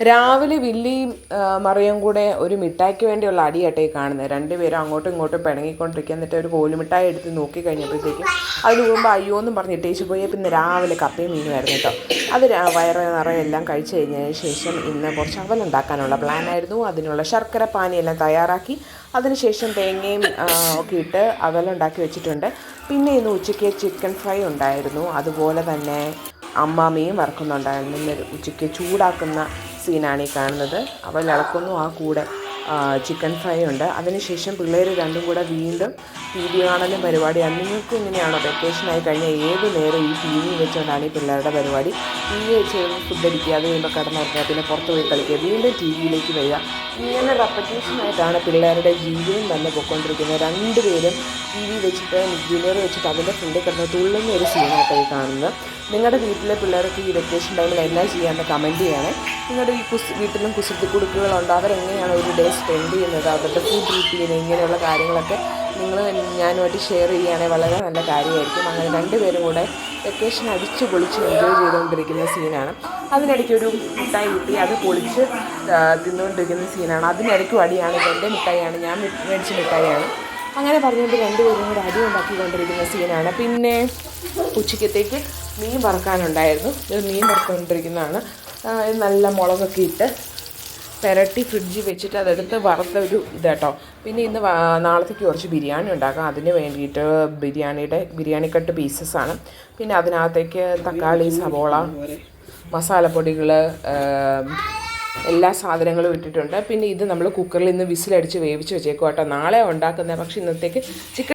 രാവിലെ വില്ലിയും മറിയും കൂടെ ഒരു മിഠായിക്ക് വേണ്ടിയുള്ള അടിയാട്ടെ കാണുന്നത് രണ്ടുപേരും അങ്ങോട്ടും ഇങ്ങോട്ടും പിണങ്ങിക്കൊണ്ടിരിക്കുക. എന്നിട്ട് ഒരു കോലുമിഠായി എടുത്ത് നോക്കി കഴിഞ്ഞപ്പോഴത്തേക്കും അതിന് മുമ്പ് അയ്യോ എന്നും പറഞ്ഞ് ഇട്ടേച്ച് പോയി. പിന്നെ രാവിലെ കപ്പയും മീനുമായിരുന്നു കേട്ടോ. അത് വയറ് നിറയെ എല്ലാം കഴിച്ചു കഴിഞ്ഞതിന് ശേഷം ഇന്ന് കുറച്ച് അവലുണ്ടാക്കാനുള്ള പ്ലാനായിരുന്നു അതിനുള്ള ശർക്കര പാനിയെല്ലാം തയ്യാറാക്കി. അതിനുശേഷം തേങ്ങയും ഒക്കെ ഇട്ട് അവലുണ്ടാക്കി വെച്ചിട്ടുണ്ട്. പിന്നെ ഇന്ന് ഉച്ചയ്ക്ക് ചിക്കൻ ഫ്രൈ ഉണ്ടായിരുന്നു. അതുപോലെ തന്നെ അമ്മ മീൻ വറക്കുന്നുണ്ടായിരുന്നു ഉച്ചയ്ക്ക് ചൂടാക്കുന്ന സീനാണ് ഈ കാണുന്നത്. അവൾ ഇളക്കുന്നു ആ കൂടെ. ചിക്കൻ ഫ്രൈ ഉണ്ട്. അതിനുശേഷം പിള്ളേർ രണ്ടും കൂടെ വീണ്ടും ടി വി കാണലും പരിപാടിയാണ് നിങ്ങൾക്ക് ഇങ്ങനെയാണോ വെക്കേഷനായി കഴിഞ്ഞാൽ ഏത് നേരം ഈ ടി വി വെച്ചുകൊണ്ടാണ് ഈ പിള്ളേരുടെ പരിപാടി. ടി വി വെച്ച് ഫുഡ് അടിക്കുക അത് കഴിയുമ്പോൾ കിടന്നുറങ്ങുക പിന്നെ പുറത്ത് പോയി കളിക്കുക വീണ്ടും ടി വിയിലേക്ക് വരിക. ഇങ്ങനെ റെപ്പറ്റേഷനായിട്ടാണ് പിള്ളേരുടെ ജീവിതം തന്നെ പൊയ്ക്കൊണ്ടിരിക്കുന്നത്. രണ്ടുപേരും ടി വി വെച്ചിട്ട് ഡിന്നർ വെച്ചിട്ട് അതിന്റെ ഫ്രണ്ടിൽ കിടന്ന് തുള്ളുന്ന ഒരു സീനായിട്ട് ഈ കാണുന്നത്. നിങ്ങളുടെ വീട്ടിലെ പിള്ളേർക്ക് ഈ വെക്കേഷൻ ടൈമിൽ എന്നാ ചെയ്യാമെന്ന് കമന്റ് ചെയ്യണേ. നിങ്ങളുടെ ഈ കുസ് വീട്ടിലും കുസൃതി കുടുക്കുകളുണ്ട്. അവരെങ്ങനെയാണ് ഒരു ഡേ സ്പെൻഡ് ചെയ്യുന്നത് അവരുടെ ഫുഡ് റൂട്ടീൻ ഇങ്ങനെയുള്ള കാര്യങ്ങളൊക്കെ നിങ്ങൾ ഞാനുമായിട്ട് ഷെയർ ചെയ്യുകയാണെങ്കിൽ വളരെ നല്ല കാര്യമായിരിക്കും. അങ്ങനെ രണ്ടുപേരും കൂടെ വെക്കേഷൻ അടിച്ച് പൊളിച്ച് എൻജോയ് ചെയ്തുകൊണ്ടിരിക്കുന്ന സീനാണ് അതിനിടയ്ക്ക് ഒരു മിഠായി കിട്ടി. അത് പൊളിച്ച് തിന്നുകൊണ്ടിരിക്കുന്ന സീനാണ് അതിനിടയ്ക്കും അടിയാണ് ഇതെന്റെ മിഠായിയാണ്. ഞാൻ മേടിച്ച മിഠായിയാണ്. അങ്ങനെ പറഞ്ഞുകൊണ്ട് രണ്ടുപേരും കൂടെ അടി ഉണ്ടാക്കിക്കൊണ്ടിരിക്കുന്ന സീനാണ് പിന്നെ ഉച്ചക്കത്തേക്ക് മീൻ വറക്കാനുണ്ടായിരുന്നു. മീൻ വറുത്തുകൊണ്ടിരിക്കുന്നതാണ്. നല്ല മുളകൊക്കെ ഇട്ട് പെരട്ടി ഫ്രിഡ്ജിൽ വെച്ചിട്ട് അതെടുത്ത് വറുത്ത ഒരു ഇതാട്ടോ. പിന്നെ ഇന്ന് നാളത്തേക്ക് കുറച്ച് ബിരിയാണി ഉണ്ടാക്കാം. അതിന് വേണ്ടിയിട്ട് ബിരിയാണിയുടെ ബിരിയാണി കട്ട് പീസസ് ആണ്. പിന്നെ അതിനകത്തേക്ക് തക്കാളി സവോള മസാലപ്പൊടികൾ എല്ലാ സാധനങ്ങളും ഇട്ടിട്ടുണ്ട്. പിന്നെ ഇത് നമ്മൾ കുക്കറിൽ ഇന്ന് വിസിലടിച്ച് വേവിച്ച് വെച്ചേക്കും കേട്ടോ നാളെ ഉണ്ടാക്കുന്നത് പക്ഷേ ഇന്നത്തേക്ക് ചിക്കൻ